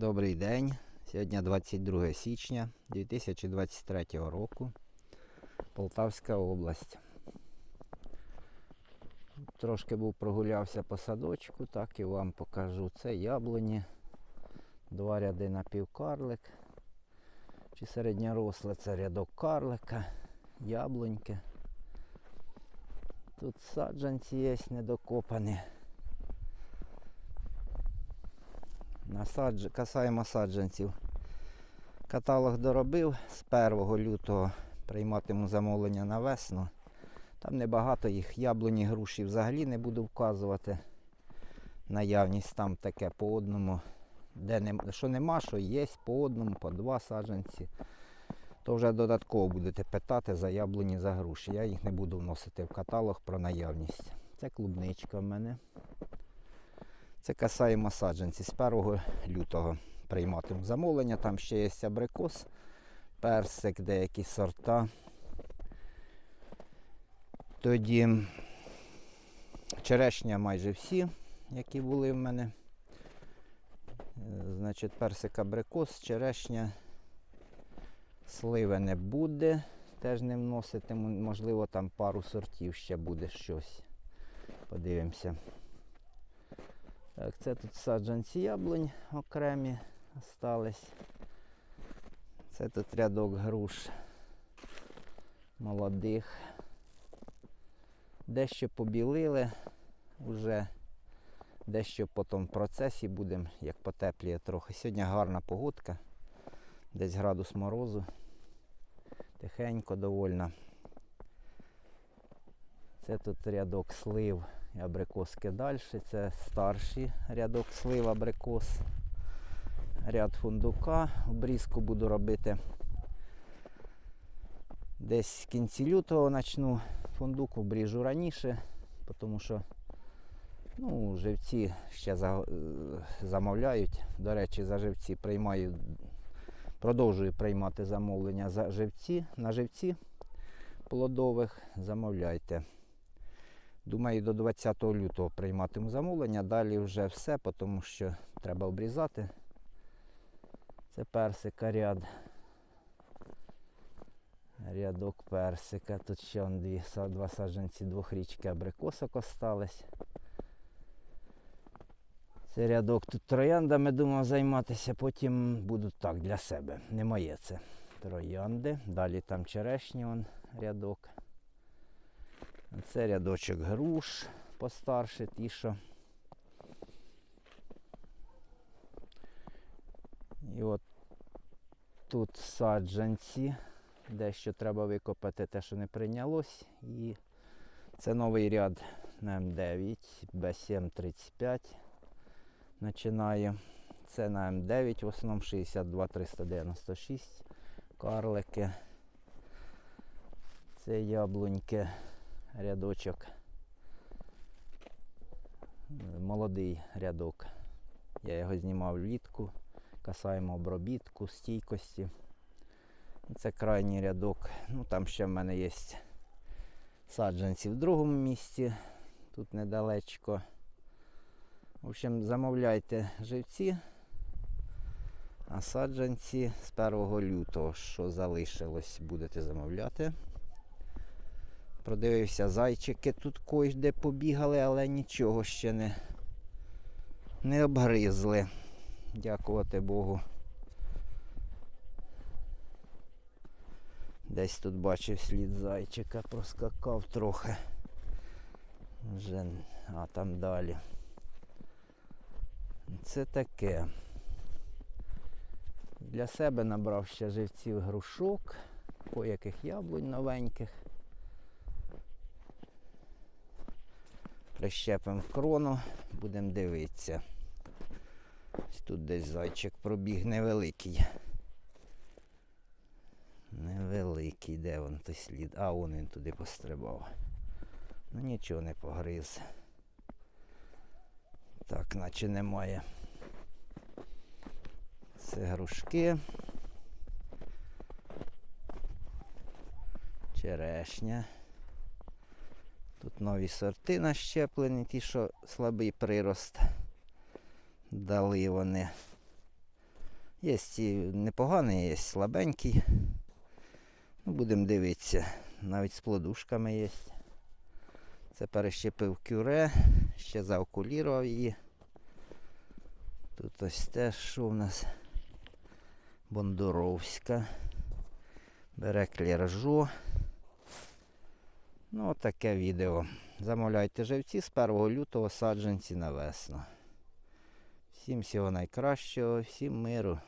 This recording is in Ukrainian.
Добрий день. Сьогодні 22 січня 2023 року. Полтавська область. Трошки був прогулявся по садочку, так і вам покажу. Це яблуні, два ряди напівкарлик. Чи середньоросле це рядок карлика, яблуньки. Тут саджанці є недокопані. Насадж... Касаємо саджанців. Каталог доробив з 1 лютого прийматиму замовлення на весну. Там небагато їх. Яблуні груші взагалі не буду вказувати. Наявність там таке по одному. Де нем... Що нема, що є, по одному, по два саджанці. То вже додатково будете питати за яблуні за груші. Я їх не буду вносити в каталог про наявність. Це клубничка в мене. Це касаємо саджанці з 1 лютого прийматиму замовлення. Там ще є абрикос, персик, деякі сорта. Тоді черешня майже всі, які були в мене. Значить, персик абрикос, черешня, сливи не буде, теж не вноситиму, можливо, там пару сортів ще буде щось. Подивимося. Так, це тут саджанці яблунь окремі остались. Це тут рядок груш молодих. Дещо побілили вже, дещо потім в процесі будемо, як потепліє трохи. Сьогодні гарна погодка, десь градус морозу. Тихенько довольно. Це тут рядок слив і абрикоски далі. Це старший рядок слив, абрикос. Ряд фундука. Обрізку буду робити. Десь в кінці лютого почну. Фундук обріжу раніше, тому що ну, живці ще за, замовляють. До речі, за живці приймаю, продовжую приймати замовлення за живці, на живці плодових. Замовляйте. Думаю, до 20 лютого прийматиму замовлення. Далі вже все, тому що треба обрізати. Це персика ряд. Рядок персика. Тут ще он дві, два саджанці двохрічки абрикосок остались. Це рядок тут трояндами думав займатися, потім буду так для себе. Не моє це. Троянди. Далі там черешні он рядок. Це рядочок груш постарше, ті, що. І от тут саджанці, дещо треба викопати те, що не прийнялось. І це новий ряд на М9, Б735 починаю. Це на М9, в основному 62 396 карлики. Це яблуньки рядочок. Молодий рядок. Я його знімав влітку. Касаємо обробітку, стійкості. Це крайній рядок. Ну там ще в мене є саджанці в другому місці. Тут недалечко. В общем, замовляйте живці, а саджанці з 1 лютого, що залишилось, будете замовляти. Продивився зайчики тут кось де побігали, але нічого ще не, не обгризли. Дякувати Богу. Десь тут бачив слід зайчика, проскакав трохи. Вже, а там далі. Це таке. Для себе набрав ще живців грушок, яких яблунь новеньких. Прищепимо в крону, будемо дивитися. Тут десь зайчик пробіг невеликий. Невеликий, де він той слід? А, вон він туди пострибав. Ну нічого не погриз. Так, наче немає. Це грушки. Черешня. Тут нові сорти нащеплені, ті, що слабий прирост. Дали вони. Є і непоганий, є слабенький. Ну, будемо дивитися. Навіть з плодушками є. Це перещепив кюре, ще заокулірував її. Тут ось теж що в нас Бондуровська. Бере кліржо. Ну, таке відео. Замовляйте живці з 1 лютого саджанці на весну. Всім всього найкращого, всім миру.